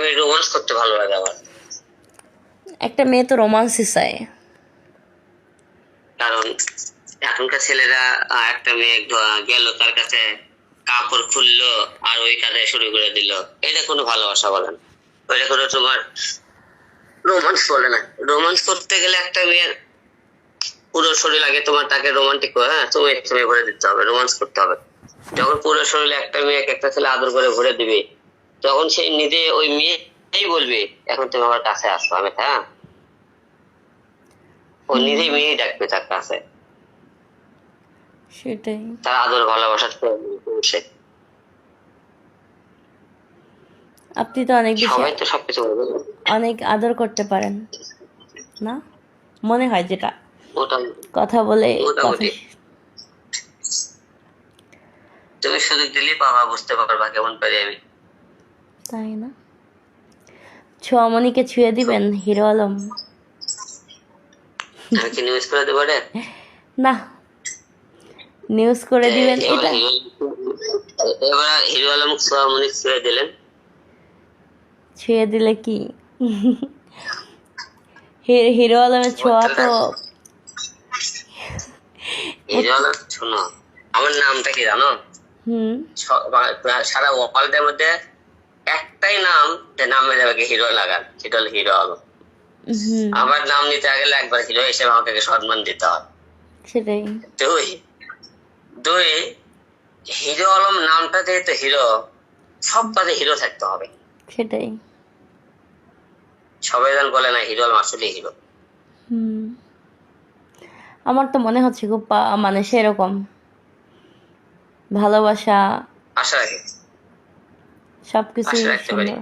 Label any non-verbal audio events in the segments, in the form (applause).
আমি রোমান্স করতে ভালো লাগে আমার। একটা মেয়ে তো রোমান্সই চায়। কারণ এখনকার ছেলেরা একটা মেয়ে গেল তার কাছে কাপড় খুললো আর ওই কাজে শুরু করে দিল। এটা কোনো ভালোবাসা বলে না। ওইটা কোনো তোমার রোমান্স বলে না। রোমান্স করতে গেলে একটা মেয়ের পুরো শরীর আগে তোমার তাকে রোমান্টিক হ্যাঁ তুমি তুমি ভরে দিতে হবে রোমান্স করতে হবে। যখন পুরো শরীরে একটা মেয়েকে একটা ছেলে আদর করে ভরে দিবে তখন সেই নিজে ওই মেয়েই বলবে এখন তুমি আমার কাছে আসো আমি হ্যাঁ? ও নিজেই মেয়েই ডাকবে তার কাছে। সেটাই। তার আদর ভালোবাসা সে। আপনি তো অনেক সবাই তো সবকিছু অনেক আদর করতে পারেন না? মনে হয় যেটা কথা বলে। তুমি সুযোগ দিলেই পাবা বুঝতে পারবা কেমন পারি আমি। তাই না? ছোয়ামণিকে ছুঁয়ে দিবেন হিরো আলম। কি নিউজ করে দেবো রে? না। নিউজ করে দিবেন এটা এবার হিরো আলম সোহামনি ছেড়ে দিলেন। ছুঁয়ে দিলে কি? হিরো আলমের ছোঁয়া তো হিরো আলম শোনো আমার নামটা কি জানো? হুম। সারা ওয়ার্ল্ডের মধ্যে নাম যাবে হিরো লাগান হিরো আমার নাম নিতে গেলে একবার হিরো হিসেবে আমাকে সম্মান দিতে হবে সেটাই। দুই দুই হিরো আলম নামটা যেহেতু হিরো সব কাজে হিরো থাকতে হবে। সেটাই। সবাই যেন বলে না হিরো আলম আসলে হিরো। হুম। আমার তো মনে হচ্ছে খুব মানে সেরকম। ভালোবাসা আশা রাখি। সবকিছু। সুন্দর।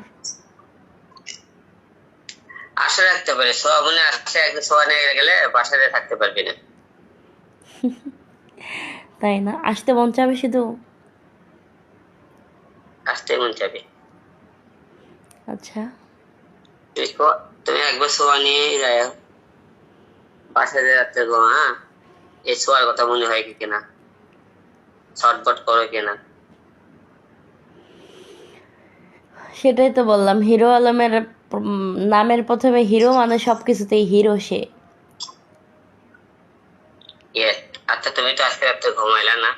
আশা রাখতে পারে। সোয়া মনে আসছে একদিন সোয়া নিয়ে গেলে বাসায় থাকতে পারবি না। (laughs) তাই না? আসতে মন চাবে শুধু? আসতে মন চাবি। আচ্ছা। তুমি একবার সোয়া নিয়ে যাও। বাসায় রাখতে গো হ্যাঁ? এই সোয়ার কথা মনে হয় কি কিনা? ছটবট করো কিনা সেটাই তো বললাম হিরো আলমের নামের প্রথমে হিরো মানে সবকিছুতেই হিরো সে। আচ্ছা তুমি তো আজকে রাত্রে ঘুমাইলা না।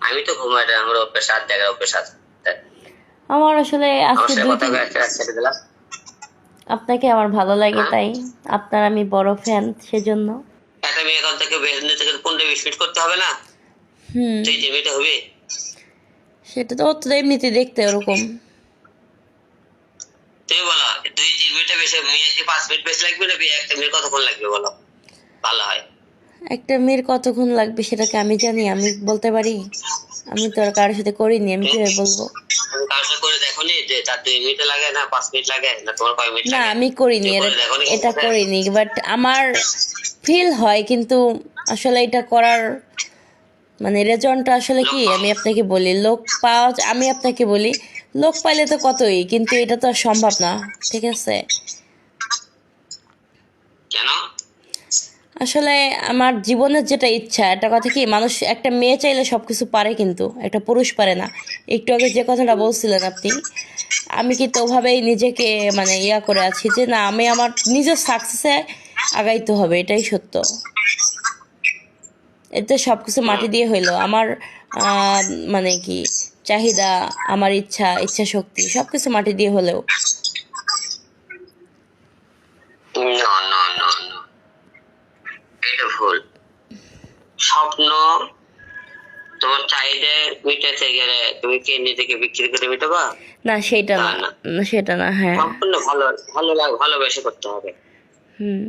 আমি তো আমার অভ্যেস রাত জায়গায় অভ্যেস আছে আমার আসলে আজকে আপনাকে আমার ভালো লাগে তাই। আপনার আমি বড় ফ্যান সেজন্য। একটা মেয়ে এখান থেকে বেরোতে থেকে পনেরো বিশ মিনিট করতে হবে না? হুম। মেয়েটা হবে। সেটা তো এমনিতে দেখতে ওরকম। তুমি বলো দুই তিন মিনিটে বেশি মেয়ে কি পাঁচ মিনিট বেশি লাগবে না একটা কতক্ষণ লাগবে বলো? ভালো হয়। একটা মেয়ের কতক্ষণ লাগবে সেটাকে আমি জানি আমি বলতে পারি আমি তো আর কারোর সাথে করিনি আমি কীভাবে বলব? নি আমি করিনি? এটা করিনি বাট আমার ফিল হয় কিন্তু আসলে এটা করার মানে রেজনটা আসলে কি? আমি আপনাকে বলি লোক পাওয়া আমি আপনাকে বলি লোক পাইলে তো কতই কিন্তু এটা তো সম্ভব না ঠিক আছে? কেন? আসলে আমার জীবনের যেটা ইচ্ছা একটা কথা কি মানুষ একটা মেয়ে চাইলে সব কিছু পারে কিন্তু একটা পুরুষ পারে না। একটু আগে যে কথাটা বলছিলেন আপনি আমি কিন্তু ওভাবেই নিজেকে মানে ইয়া করে আছি যে না আমি আমার নিজের সাকসেসে আগাইতে হবে এটাই সত্য। এতে সব কিছু মাটি দিয়ে হইল। আমার মানে কি চাহিদা আমার ইচ্ছা ইচ্ছা শক্তি সব কিছু মাটি দিয়ে হলেও। স্বপ্ন তোমার চাহিদা মিটাতে গেলে তুমি কি নিজেকে বিক্রি করে মিটাবা? না সেটা না সেটা না হ্যাঁ। সম্পূর্ণ ভালো ভালো লাগ ভালোবেসে করতে হবে। হুম।